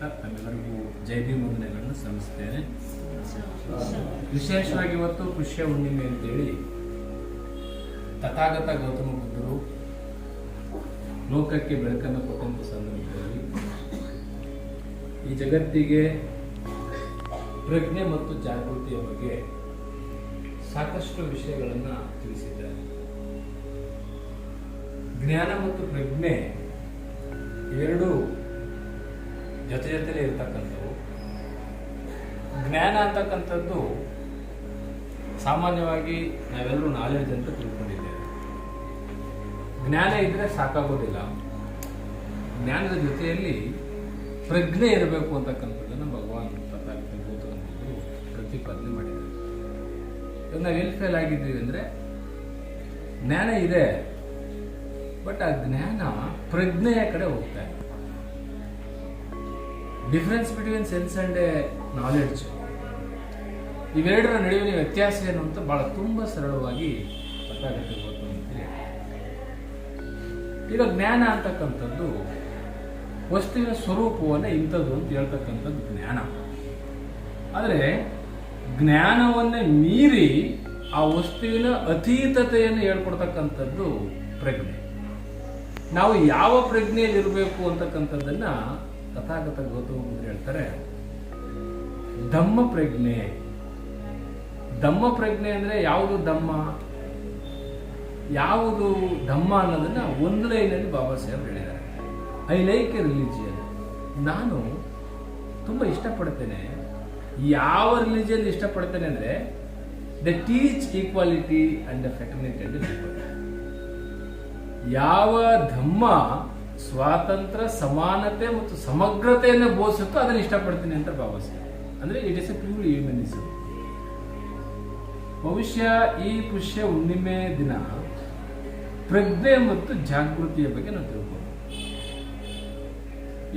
ಹೇಳ್ತಾ ತಮ್ಮೆಲ್ಲರಿಗೂ ಜೈ ಭೀಮ್ ವಂದನೆಗಳನ್ನು ಸಲ್ಲಿಸ್ತೇನೆ. ವಿಶೇಷವಾಗಿ ಇವತ್ತು ಪುಷ್ಯ ಹುಣ್ಣಿಮೆ ಅಂತೇಳಿ ತಥಾಗತ ಗೌತಮ ಬುದ್ಧರು ಲೋಕಕ್ಕೆ ಬೆಳಕನ್ನು ಕೊಟ್ಟಂತ ಸಂದರ್ಭದಲ್ಲಿ ಈ ಜಗತ್ತಿಗೆ ಪ್ರಜ್ಞೆ ಮತ್ತು ಜಾಗೃತಿಯ ಬಗ್ಗೆ ಸಾಕಷ್ಟು ವಿಷಯಗಳನ್ನು ತಿಳಿಸಿದ್ದಾರೆ. ಜ್ಞಾನ ಮತ್ತು ಪ್ರಜ್ಞೆ ಇವೆರಡು ಜೊತೆ ಜೊತೆಲೇ ಇರ್ತಕ್ಕಂಥವು ಜ್ಞಾನ ಅಂತಕ್ಕಂಥದ್ದು ಸಾಮಾನ್ಯವಾಗಿ ನಾವೆಲ್ಲರೂ ನಾಲೆಡ್ಜ್ ಅಂತ ತಿಳ್ಕೊಂಡಿದ್ದೇವೆ. ಜ್ಞಾನ ಇದ್ರೆ ಸಾಕಾಗೋದಿಲ್ಲ. ಜ್ಞಾನದ ಜೊತೆಯಲ್ಲಿ ಪ್ರಜ್ಞೆ ಇರಬೇಕು ಅಂತಕ್ಕಂಥದ್ದನ್ನು ಭಗವಾನ್ ಗೌತಮರು ಪ್ರತಿಪಾದನೆ ಮಾಡಿದ್ದಾರೆ. ಇವಾಗ ನಾವು ಎಲ್ಲಿ ಫೇಲ್ ಆಗಿದ್ದೀವಿ ಅಂದರೆ, ಜ್ಞಾನ ಇದೆ ಬಟ್ ಆ ಜ್ಞಾನ ಪ್ರಜ್ಞೆಯ ಕಡೆ ಹೋಗ್ತಾ ಇದೆ. Difference between sense and knowledge ಇವೆರಡರ ನಡುವಿನ ವ್ಯತ್ಯಾಸ ಏನು ಅಂತ ಭಾಳ ತುಂಬ ಸರಳವಾಗಿ ಹೇಳಿ ಈಗ ಜ್ಞಾನ ಅಂತಕ್ಕಂಥದ್ದು ವಸ್ತುವಿನ ಸ್ವರೂಪವನ್ನು ಇಂಥದ್ದು ಅಂತ ಹೇಳ್ತಕ್ಕಂಥದ್ದು ಜ್ಞಾನ. ಆದರೆ ಜ್ಞಾನವನ್ನೇ ಮೀರಿ ಆ ವಸ್ತುವಿನ ಅತೀತತೆಯನ್ನು ಹೇಳ್ಕೊಡ್ತಕ್ಕಂಥದ್ದು ಪ್ರಜ್ಞೆ. ನಾವು ಯಾವ ಪ್ರಜ್ಞೆಯಲ್ಲಿರಬೇಕು ಅಂತಕ್ಕಂಥದ್ದನ್ನ ತಥಾಗತ ಗೌತಮ ಅಂತ ಹೇಳ್ತಾರೆ, ಧಮ್ಮ ಪ್ರಜ್ಞೆ. ಧಮ್ಮ ಪ್ರಜ್ಞೆ ಅಂದ್ರೆ ಯಾವುದು ಧಮ್ಮ? ಯಾವುದು ಧಮ್ಮ ಅನ್ನೋದನ್ನ ಒಂದು ಲೈನಲ್ಲಿ ಬಾಬಾ ಸಾಹೇಬ್ ಹೇಳಿದ್ದಾರೆ. I like a religion. ನಾನು ತುಂಬ ಇಷ್ಟಪಡ್ತೇನೆ. ಯಾವ ರಿಲಿಜಿಯನ್ ಇಷ್ಟಪಡ್ತೇನೆ ಅಂದ್ರೆ, the teach equality and the fraternity ಅಂತ ಯಾವ ಧಮ್ಮ ಸ್ವಾತಂತ್ರ್ಯ, ಸಮಾನತೆ ಮತ್ತು ಸಮಗ್ರತೆಯನ್ನು ಬೋಧಿಸುತ್ತೋ ಅದನ್ನು ಇಷ್ಟಪಡ್ತೀನಿ ಅಂತ ಸಾಹೇಬ್. ಅಂದ್ರೆ it is a pure humanism ಭವಿಷ್ಯ ಈ ಪುಷ್ಯ ಹುಣ್ಣಿಮೆ ದಿನ ಪ್ರಜ್ಞೆ ಮತ್ತು ಜಾಗೃತಿಯ ಬಗ್ಗೆ ನಾವು ತಿಳ್ಕೊಂಡು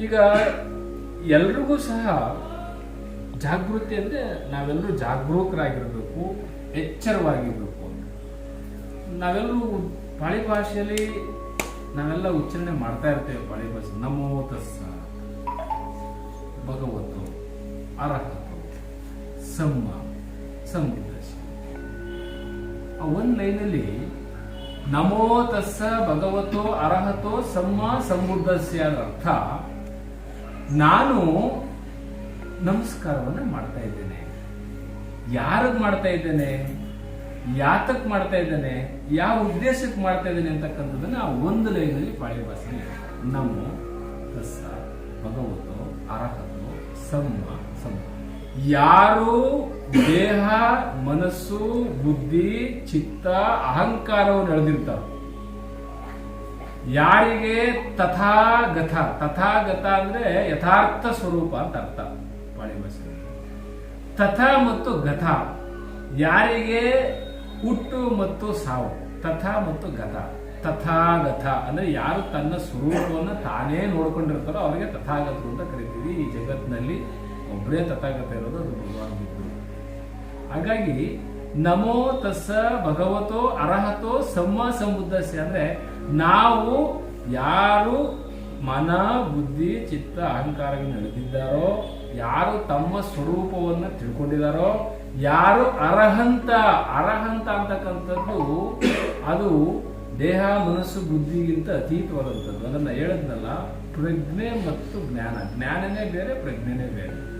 ಈಗ ಎಲ್ರಿಗೂ ಸಹ ಜಾಗೃತಿ ಅಂದ್ರೆ ನಾವೆಲ್ಲರೂ ಜಾಗರೂಕರಾಗಿರ್ಬೇಕು, ಎಚ್ಚರವಾಗಿರ್ಬೇಕು. ನಾವೆಲ್ಲರೂ ಪಾಳಿ ಭಾಷೆಯಲ್ಲಿ ನಾವೆಲ್ಲ ಉಚ್ಚಾರಣೆ ಮಾಡ್ತಾ ಇರ್ತೇವೆ ಪಾಳಿ ಭಾಷೆ ನಮೋ ತಸ್ಸ. ಭಗವತ್ತು. ಅರಹತು. ಸಮ್ಮ. ಸಮೃದ್ಧಿ ಆ ಒಂದು ಲೈನಲ್ಲಿ ನಮೋ ತಸ್ಸ ಭಗವತೋ ಅರಹತೋ, ಸಮ್ಮ, ಸಂಬುದ್ಧಸ್ಯ ಅರ್ಥ ನಾನು ನಮಸ್ಕಾರವನ್ನ ಮಾಡ್ತಾ ಇದ್ದೇನೆ. ಯಾರಿಗೆ ಮಾಡ್ತಾ ಇದ್ದೇನೆ? ಯಾತಕ್ ಮಾಡ್ತಾ ಇದ್ದಾನೆ, ಯಾವ ಉದ್ದೇಶಕ್ಕೆ ಮಾಡ್ತಾ ಇದ್ದಾನೆ ಅಂತಕ್ಕಂಥದ್ದನ್ನ ಆ ಒಂದು ಲೈನಲ್ಲಿ ಪಾಳಿ ಭಾಷೆ ನಮ್ಮ, ಕಸ, ಭಗವತು, ಅರಹತು, ಸಮ್ಮ ಸಮ ಯಾರು ದೇಹ, ಮನಸ್ಸು, ಬುದ್ಧಿ, ಚಿತ್ತ ಅಹಂಕಾರವು ನಡೆದಿರ್ತಾರ ಯಾರಿಗೆ ತಥಾಗತ ತಥಾಗತ ಅಂದ್ರೆ ಯಥಾರ್ಥ ಸ್ವರೂಪ ಅಂತ ಅರ್ಥ ಪಾಳಿ ಭಾಷೆ ತಥಾ ಮತ್ತು ಗತ ಯಾರಿಗೆ ಹುಟ್ಟು ಮತ್ತು ಸಾವು, ತಥಾ ಮತ್ತು ಗತ ತಥಾಗತ ಅಂದ್ರೆ ಯಾರು ತನ್ನ ಸ್ವರೂಪವನ್ನು ತಾನೇ ನೋಡ್ಕೊಂಡಿರ್ತಾರೋ ಅವರಿಗೆ ತಥಾಗತರು ಅಂತ ಕರಿತೀವಿ. ಈ ಜಗತ್ತಿನಲ್ಲಿ ಒಬ್ಬರೇ ತಥಾಗತ ಇರೋದು ಅದು ಭಗವಾನ್ ಬಿದ್ದು ಹಾಗಾಗಿ ನಮೋ ತಸ್ಸ ಭಗವತೋ ಅರ್ಹತೋ ಸಮ್ಮ ಸಮುದ್ರಸ್ಯ ಅಂದ್ರೆ ನಾವು ಯಾರು ಮನ, ಬುದ್ಧಿ, ಚಿತ್ತ ಅಹಂಕಾರಗಳನ್ನು ನಡೆದಿದ್ದಾರೋ, ಯಾರು ತಮ್ಮ ಸ್ವರೂಪವನ್ನು ತಿಳ್ಕೊಂಡಿದ್ದಾರೋ, ಯಾರು ಅರಹಂತ ಅರಹಂತ ಅಂತಕ್ಕಂಥದ್ದು, ಅದು ದೇಹ, ಮನಸ್ಸು, ಬುದ್ಧಿಗಿಂತ ಅತೀತವಾದಂಥದ್ದು. ಅದನ್ನು ಹೇಳದ್ನಲ್ಲ, ಪ್ರಜ್ಞೆ ಮತ್ತು ಜ್ಞಾನ. ಜ್ಞಾನನೇ ಬೇರೆ, ಪ್ರಜ್ಞೆನೇ ಬೇರೆ.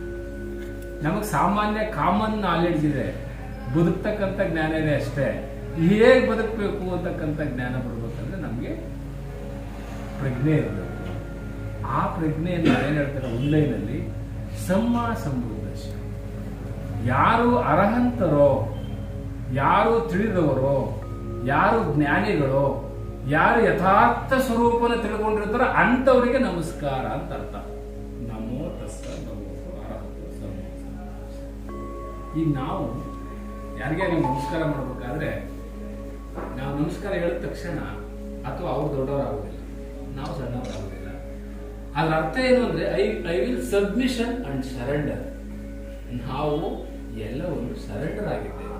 ನಮಗೆ ಸಾಮಾನ್ಯ ಕಾಮನ್ ನಾಲೆಡ್ಜ್ ಇದೆ. ಬದುಕ್ತಕ್ಕಂಥ ಜ್ಞಾನ ಇದೆ ಅಷ್ಟೇ. ಹೇಗೆ ಬದುಕಬೇಕು ಅಂತಕ್ಕಂಥ ಜ್ಞಾನ ಬರಬೇಕಂದ್ರೆ ನಮಗೆ ಪ್ರಜ್ಞೆ ಇರಬೇಕು. ಆ ಪ್ರಜ್ಞೆಯನ್ನು ಏನು ಹೇಳ್ತಾರೆ ಒಂದೈನಲ್ಲಿ ಸಮ್ಮ ಸಮೃದ್ಧ ಯಾರು ಅರ್ಹಂತರೋ, ಯಾರು ತಿಳಿದವರೋ, ಯಾರು ಜ್ಞಾನಿಗಳೋ, ಯಾರು ಯಥಾರ್ಥ ಸ್ವರೂಪನ ತಿಳ್ಕೊಂಡಿರ್ತಾರೋ ಅಂಥವರಿಗೆ ನಮಸ್ಕಾರ ಅಂತ ಅರ್ಥ. ನಮೋ ತಸ್ಸ ಈಗ ನಾವು ಯಾರಿಗಾರಿ ನಮಸ್ಕಾರ ಮಾಡ್ಬೇಕಾದ್ರೆ, ನಾವು ನಮಸ್ಕಾರ ಹೇಳಿದ ತಕ್ಷಣ ಅಥವಾ ಅವ್ರು ದೊಡ್ಡವರಾಗೋದಿಲ್ಲ ನಾವು ಸಣ್ಣವರಾಗೋದಿಲ್ಲ ಅದ್ರ ಅರ್ಥ ಏನು ಅಂದ್ರೆ I I will submission and surrender ನಾವು ಎಲ್ಲವನ್ನು ಸರೆಂಡರ್ ಆಗಿದ್ದೇವೆ.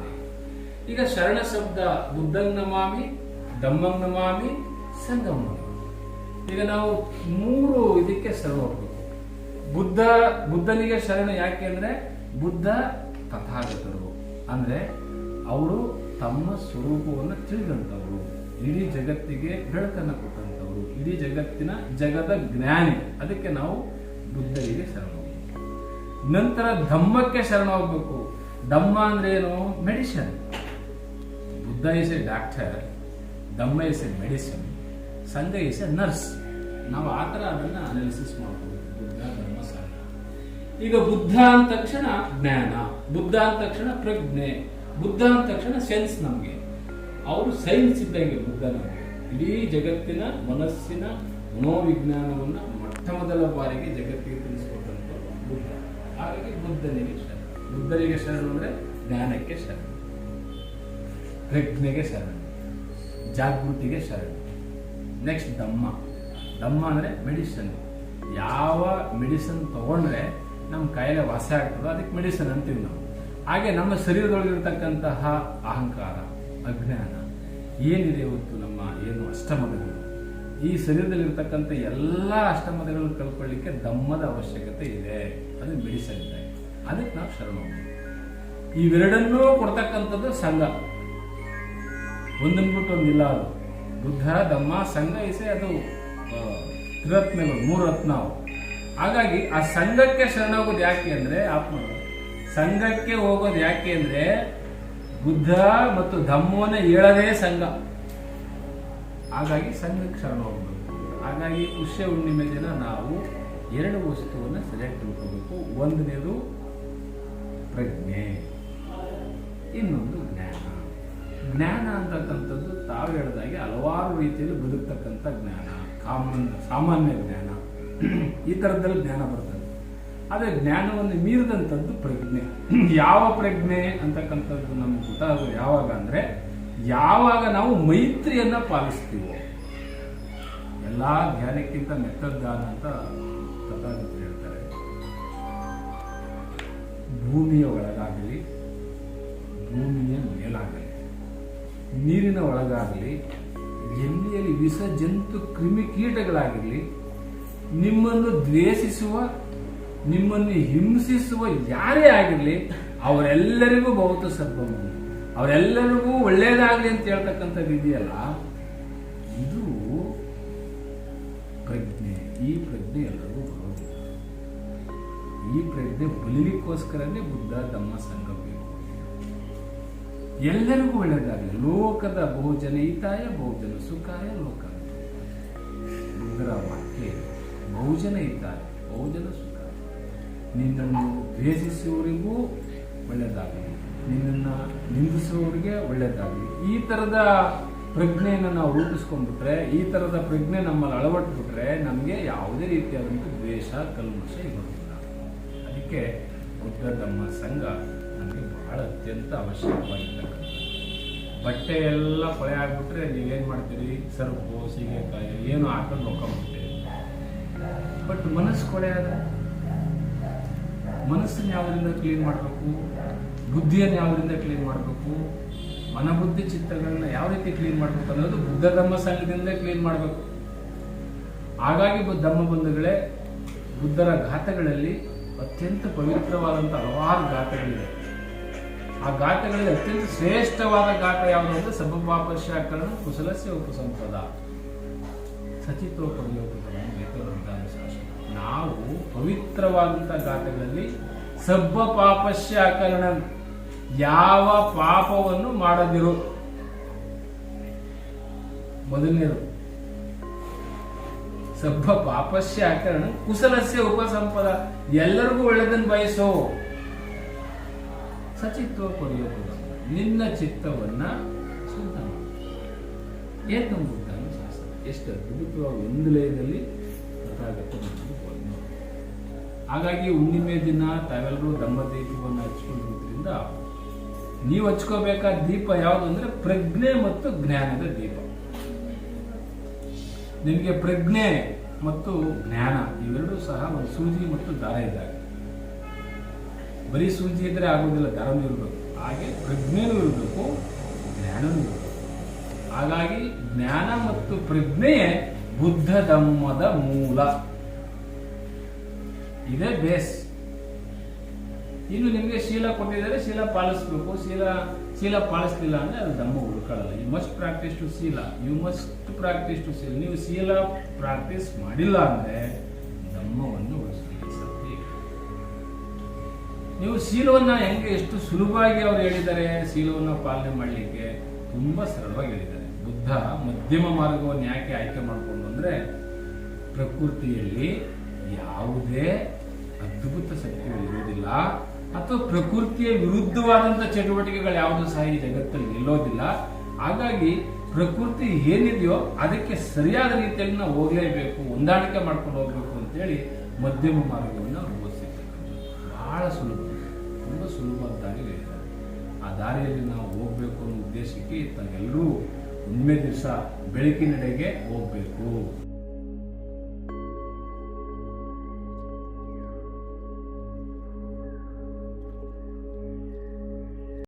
ಈಗ ಶರಣ ಶಬ್ದ ಬುದ್ಧಂಗ್ ನಮಾಮಿ ದಮ್ಮಂಗ್ ನಮಾಮಿ ಸಂಗಮ್ ಈಗ ನಾವು ಮೂರು ಇದಕ್ಕೆ ಸರ್ವ್ ಹೋಗ್ಬೇಕು. ಬುದ್ಧ, ಬುದ್ಧನಿಗೆ ಶರಣ ಯಾಕೆ ಅಂದ್ರೆ, ಬುದ್ಧ ತಥಾಗತರು. ಅಂದ್ರೆ ಅವರು ತಮ್ಮ ಸ್ವರೂಪವನ್ನು ತಿಳಿದಂತವರು ಇಡೀ ಜಗತ್ತಿಗೆ ಬೆಳಕನ್ನು ಕೊಟ್ಟಂತವರು ಇಡೀ ಜಗತ್ತಿನ ಜಗದ ಜ್ಞಾನಿ. ಅದಕ್ಕೆ ನಾವು ಬುದ್ಧರಿಗೆ ಶರಣ. ನಂತರ ಧಮ್ಮಕ್ಕೆ ಶರಣ ಹೋಗ್ಬೇಕು ಧಮ್ಮ ಅಂದ್ರೆ ಏನು? Medicine Buddha is a doctor Dhamma is a medicine Sangha is a nurse ನಾವು ಆ ಥರ ಅದನ್ನ ಅನಾಲಿಸಿಸ್ ಮಾಡ್ಬೋದು. ಬುದ್ಧ ಧರ್ಮ ಸಂಘ ಈಗ ಬುದ್ಧ ಅಂದ ತಕ್ಷಣ ಜ್ಞಾನ, ಬುದ್ಧ ಅಂದ ತಕ್ಷಣ ಪ್ರಜ್ಞೆ, ಬುದ್ಧ ಅಂದ ತಕ್ಷಣ ಸೆನ್ಸ್ ನಮಗೆ. ಅವರು ಸೈನ್ಸ್ ಇದ್ದಂಗೆ ಬುದ್ಧ ನಮಗೆ. ಇಡೀ ಜಗತ್ತಿನ ಮನಸ್ಸಿನ ಮನೋವಿಜ್ಞಾನವನ್ನು ಮೊಟ್ಟ ಮೊದಲ ಬಾರಿಗೆ ಜಗತ್ತಿಗೆ ತಿಳಿಸಿಕೊಟ್ಟಂತ ಬುದ್ಧ. ಹಾಗಾಗಿ ಬುದ್ಧನಿಗೆ ಶರಣ. ಬುದ್ಧನಿಗೆ ಶರಣ ಅಂದ್ರೆ ಜ್ಞಾನಕ್ಕೆ ಶರಣ. ಪ್ರಜ್ಞೆಗೆ ಶರಣ. ಜಾಗೃತಿಗೆ ಶರಣ. ನೆಕ್ಸ್ಟ್ ದಮ್ಮ. ದಮ್ಮ ಅಂದ್ರೆ ಮೆಡಿಸನ್ ಯಾವ ಮೆಡಿಸನ್ ತಗೊಂಡ್ರೆ ನಮ್ಮ ಕಾಯಿಲೆ ವಾಸ ಆಗ್ತದೋ ಅದಕ್ಕೆ ಮೆಡಿಸನ್ ಅಂತೀವಿ ನಾವು. ಹಾಗೆ ನಮ್ಮ ಶರೀರದೊಳಗಿರ್ತಕ್ಕಂತಹ ಅಹಂಕಾರ, ಅಜ್ಞಾನ ಏನಿದೆ ಇವತ್ತು ನಮ್ಮ ಏನು ಅಷ್ಟಮದಗಳು? ಈ ಶರೀರದಲ್ಲಿರ್ತಕ್ಕಂಥ ಎಲ್ಲ ಅಷ್ಟಮದಗಳನ್ನು ಕಳ್ಕೊಳ್ಳಿಕ್ಕೆ ದಮ್ಮದ ಅವಶ್ಯಕತೆ ಇದೆ. ಅದು ಮೆಡಿಸನ್ ಇದೆ ಅದಕ್ಕೆ ನಾವು ಶರಣ. ಇವೆರಡನ್ನೂ ಕೊಡ್ತಕ್ಕಂಥದ್ದು ಸಂಘ. ಒಂದನ್ಬಿಟ್ಟು ಒಂದಿಲ್ಲ ಅದು. ಬುದ್ಧ ದಮ್ಮ, ಸಂಘ ಇಸೆ ಅದು ತ್ರಿರತ್ನಗಳು ಮೂರು ರತ್ನ ಹಾಗಾಗಿ ಆ ಸಂಘಕ್ಕೆ ಶರಣ ಹೋಗೋದು ಯಾಕೆ ಅಂದ್ರೆ ಆತ್ಮ ಸಂಘಕ್ಕೆ ಹೋಗೋದು ಯಾಕೆ ಅಂದ್ರೆ ಬುದ್ಧ ಮತ್ತು ಧಮ್ಮವನ್ನು ಹೇಳದೇ ಸಂಘ. ಹಾಗಾಗಿ ಸಂಘಕ್ಕೆ ಶರಣ ಹಾಗಾಗಿ ಪುಷ್ಯ ಹುಣ್ಣಿಮೆ ದಿನ ನಾವು ಎರಡು ವಸ್ತುವನ್ನು ಸೆಲೆಕ್ಟ್ ತಿಳ್ಕೋಬೇಕು ಒಂದನೇದು ಪ್ರಜ್ಞೆ, ಇನ್ನೊಂದು ಜ್ಞಾನ. ಜ್ಞಾನ ಅಂತಕ್ಕಂಥದ್ದು ತಾವು ಹೇಳ್ದಾಗೆ ಹಲವಾರು ರೀತಿಯಲ್ಲಿ ಬದುಕ್ತಕ್ಕಂಥ ಜ್ಞಾನ. ಕಾಮನ್, ಸಾಮಾನ್ಯ ಜ್ಞಾನ. ಈ ಥರದ್ದಲ್ಲಿ ಜ್ಞಾನ ಬರ್ತದೆ. ಆದರೆ ಜ್ಞಾನವನ್ನು ಮೀರಿದಂಥದ್ದು ಪ್ರಜ್ಞೆ. ಯಾವ ಪ್ರಜ್ಞೆ ಅಂತಕ್ಕಂಥದ್ದು ನಮ್ಗೆ ಗೊತ್ತಾಗೋದು ಯಾವಾಗ ಅಂದ್ರೆ, ಯಾವಾಗ ನಾವು ಮೈತ್ರಿಯನ್ನ ಪಾಲಿಸ್ತೀವೋ. ಎಲ್ಲ ಜ್ಞಾನಕ್ಕಿಂತ ಮೆತ್ತದ್ದಾನ ಅಂತ ಹೇಳ್ತಾರೆ. ಭೂಮಿಯ ಒಳಗಾಗಲಿ, ಭೂಮಿಯ ಮೇಲಾಗಲಿ, ನೀರಿನ ಒಳಗಾಗಲಿ ಎಲ್ಲಿಯಲ್ಲಿ ವಿಷ ಜಂತು ಕ್ರಿಮಿಕೀಟಗಳಾಗಿರಲಿ ನಿಮ್ಮನ್ನು ದ್ವೇಷಿಸುವ ನಿಮ್ಮನ್ನು ಹಿಂಸಿಸುವ ಯಾರೇ ಆಗಿರಲಿ, ಅವರೆಲ್ಲರಿಗೂ ಬಹುತ ಸರ್ವಮ ಅವರೆಲ್ಲರಿಗೂ ಒಳ್ಳೇದಾಗಲಿ ಅಂತ ಹೇಳ್ತಕ್ಕಂಥದ್ದು ಇದೆಯಲ್ಲ ಇದು ಪ್ರಜ್ಞೆ. ಈ ಪ್ರಜ್ಞೆ ಎಲ್ಲರಿಗೂ ಬರೋದಿಲ್ಲ. ಈ ಪ್ರಜ್ಞೆ ಬಲಿಲಿಕ್ಕೋಸ್ಕರನೇ ಬುದ್ಧ ತಮ್ಮ ಸಂಘ ಎಲ್ಲರಿಗೂ ಒಳ್ಳೇದಾಗಲಿ. ಲೋಕದ ಬಹುಜನ ಹಿತಾಯ ಬಹುಜನ ಸುಖಾಯ, ಲೋಕ. ಬುದ್ಧರ ವಾಕ್ಯ. ಬಹುಜನ ಹಿತಾಯ ಬಹುಜನ ಸುಖ ನಿನ್ನನ್ನು ದ್ವೇಷಿಸುವವರಿಗೂ ಒಳ್ಳೆಯದಾಗಲಿ. ನಿನ್ನನ್ನು ನಿಂದಿಸುವವರಿಗೆ ಒಳ್ಳೆಯದಾಗಲಿ. ಈ ಥರದ ಪ್ರಜ್ಞೆಯನ್ನು ನಾವು ರೂಪಿಸ್ಕೊಂಡ್ಬಿಟ್ರೆ, ಈ ಥರದ ಪ್ರಜ್ಞೆ ನಮ್ಮಲ್ಲಿ ಅಳವಟ್ಬಿಟ್ರೆ ನಮಗೆ ಯಾವುದೇ ರೀತಿಯಾದಂಥ ದ್ವೇಷ, ಕಲ್ಮಶ ಇರೋದಿಲ್ಲ. ಅದಕ್ಕೆ ಬುದ್ಧ, ಧಮ್ಮ, ಸಂಘ ನಮಗೆ ಬಹಳ ಅತ್ಯಂತ ಅವಶ್ಯಕವಾಗಿರ್ತಕ್ಕಂಥ ಬಟ್ಟೆ ಎಲ್ಲ ಕೊಳೆ ಆಗ್ಬಿಟ್ರೆ ನೀವೇನು ಮಾಡ್ತೀರಿ? ಸರ್ಪು ಸೀಗೆಕಾಯಿ, ಏನು ಹಾಕೊಂಡು ನೋಡ್ಕೊಂಡ್ಬಿಡ್ತೀರಿ. ಬಟ್ ಮನಸ್ಸು ಕೊಳೆ ಮನಸ್ಸನ್ನು ಯಾವುದರಿಂದ ಕ್ಲೀನ್ ಮಾಡಬೇಕು? ಬುದ್ಧಿಯನ್ನು ಯಾವುದರಿಂದ ಕ್ಲೀನ್ ಮಾಡಬೇಕು? ಮನಬುದ್ಧಿ ಚಿತ್ರಗಳನ್ನ ಯಾವ ರೀತಿ ಕ್ಲೀನ್ ಮಾಡಬೇಕು ಅನ್ನೋದು ಬುದ್ಧ ಧಮ್ಮ ಸಂಘದಿಂದ ಕ್ಲೀನ್ ಮಾಡಬೇಕು. ಹಾಗಾಗಿ ಬುದ್ಧಮ್ಮ ಧಮ್ಮ ಬಂಧುಗಳೇ, ಬುದ್ಧರ ಘಾತಗಳಲ್ಲಿ ಅತ್ಯಂತ ಪವಿತ್ರವಾದಂಥ ಹಲವಾರು ಘಾತಗಳಿವೆ. ಆ ಘಾತಗಳಲ್ಲಿ ಅತ್ಯಂತ ಶ್ರೇಷ್ಠವಾದ ಘಾತ ಯಾವುದು ಅಂದ್ರೆ ಸಬಪಾಪಶ್ಯಾಕರಣ ಕುಶಲಸ್ಯ, ಉಪಸಂಪದ. ಸಚಿತೋಪಯೋಗಗಳನ್ನು ಶಾಸನ ನಾವು ಪವಿತ್ರವಾದಂಥ ಗಾಥಗಳಲ್ಲಿ ಸಬ್ಬ ಪಾಪಸ್ಯ ಆಕರಣ. ಯಾವ ಪಾಪವನ್ನು ಮಾಡದಿರು. ಮೊದಲನೇದು. ಸಬ್ಬ ಪಾಪಸ್ಯ ಆಕರಣ ಕುಶಲಸ್ಯ ಉಪಸಂಪದ. ಎಲ್ಲರಿಗೂ ಒಳ್ಳೆದನ್ನು ಬಯಸೋ. ಸಚಿತ್ವ ಪಡೆಯೋದು ನಿನ್ನ ಚಿತ್ತವನ್ನ ಶುದ್ಧ ಏತು ಶಾಸ್ತ್ರ? ಎಷ್ಟು ಅದ್ಭುತವಾಗಿ ಒಂದು ಲಯದಲ್ಲಿ ಗೊತ್ತಾಗುತ್ತೆ. ಹಾಗಾಗಿ ಹುಣ್ಣಿಮೆ ದಿನ ತಾವೆಲ್ಲರೂ ದಂಬ ದೀಪವನ್ನು ಹಚ್ಕೊಂಡಿರೋದ್ರಿಂದ ನೀವು ಹಚ್ಕೋಬೇಕಾದ ದೀಪ ಯಾವುದು ಅಂದ್ರೆ ಪ್ರಜ್ಞೆ ಮತ್ತು ಜ್ಞಾನದ ದೀಪ. ನಿಮಗೆ ಪ್ರಜ್ಞೆ ಮತ್ತು ಜ್ಞಾನ ಇವೆರಡೂ ಸಹ ಒಂದು ಸೂಜಿ ಮತ್ತು ದಾರ ಇದ್ದಾಗ. ಬರೀ ಸೂಜಿ ಇದ್ರೆ ಆಗೋದಿಲ್ಲ, ದಾರನೂ ಇರಬೇಕು. ಹಾಗೆ ಪ್ರಜ್ಞೆನೂ ಇರಬೇಕು, ಜ್ಞಾನನೂ ಇರಬೇಕು. ಹಾಗಾಗಿ ಜ್ಞಾನ ಮತ್ತು ಪ್ರಜ್ಞೆಯೇ ಬುದ್ಧ ಧಮ್ಮದ ಮೂಲ. ಇದೇ ಬೇಸ್ ಇನ್ನು ನಿಮಗೆ ಶೀಲ ಕೊಟ್ಟಿದ್ದಾರೆ, ಶೀಲ ಪಾಲಿಸ್ಬೇಕು. ಶೀಲ ಶೀಲ ಪಾಲಿಸ್ಲಿಲ್ಲ ಅಂದರೆ ಅದು Dhamma ಉಳ್ಕೊಳ್ಳಲ್ಲ you must practise to sila. You must practise to sila. ನೀವು ಶೀಲ ಪ್ರಾಕ್ಟೀಸ್ ಮಾಡಿಲ್ಲ ಅಂದರೆ ದಮ್ಮವನ್ನು ಉಳಿಸಲಿಕ್ಕೆ. ನೀವು ಶೀಲವನ್ನು ಹೆಂಗೆ ಎಷ್ಟು ಸುಲಭವಾಗಿ ಅವ್ರು ಹೇಳಿದ್ದಾರೆ, ಶೀಲವನ್ನು ಪಾಲನೆ ಮಾಡಲಿಕ್ಕೆ? ತುಂಬ ಸರಳವಾಗಿ ಹೇಳಿದ್ದಾರೆ. ಬುದ್ಧ ಮಧ್ಯಮ ಮಾರ್ಗವನ್ನು ಯಾಕೆ ಆಯ್ಕೆ ಮಾಡಿಕೊಂಡು ಅಂದರೆ ಪ್ರಕೃತಿಯಲ್ಲಿ ಯಾವುದೇ ಅದ್ಭುತ ಶಕ್ತಿಗಳು ಇರುವುದಿಲ್ಲ ಅಥವಾ ಪ್ರಕೃತಿಯ ವಿರುದ್ಧವಾದಂಥ ಚಟುವಟಿಕೆಗಳು ಯಾವುದು ಸಹ ಈ ಜಗತ್ತಲ್ಲಿ ನಿಲ್ಲೋದಿಲ್ಲ. ಹಾಗಾಗಿ ಪ್ರಕೃತಿ ಏನಿದೆಯೋ ಅದಕ್ಕೆ ಸರಿಯಾದ ರೀತಿಯಲ್ಲಿ ನಾವು ಹೋಗಲೇಬೇಕು, ಹೊಂದಾಣಿಕೆ ಮಾಡ್ಕೊಂಡು ಹೋಗ್ಬೇಕು ಅಂತೇಳಿ ಮಧ್ಯಮ ಮಾರ್ಗವನ್ನು ಅವರು ಬಹಳ ಸುಲಭ. ತುಂಬ ಸುಲಭವಾದ ದಾರಿ ಹೇಳಿದ್ದಾರೆ. ಆ ದಾರಿಯಲ್ಲಿ ನಾವು ಹೋಗ್ಬೇಕು ಅನ್ನೋ ಉದ್ದೇಶಕ್ಕೆ ತಾವೆಲ್ಲರೂ ಒಮ್ಮೆ ದಿವಸ ಬೆಳಕಿನೆಡೆಗೆ ಹೋಗ್ಬೇಕು.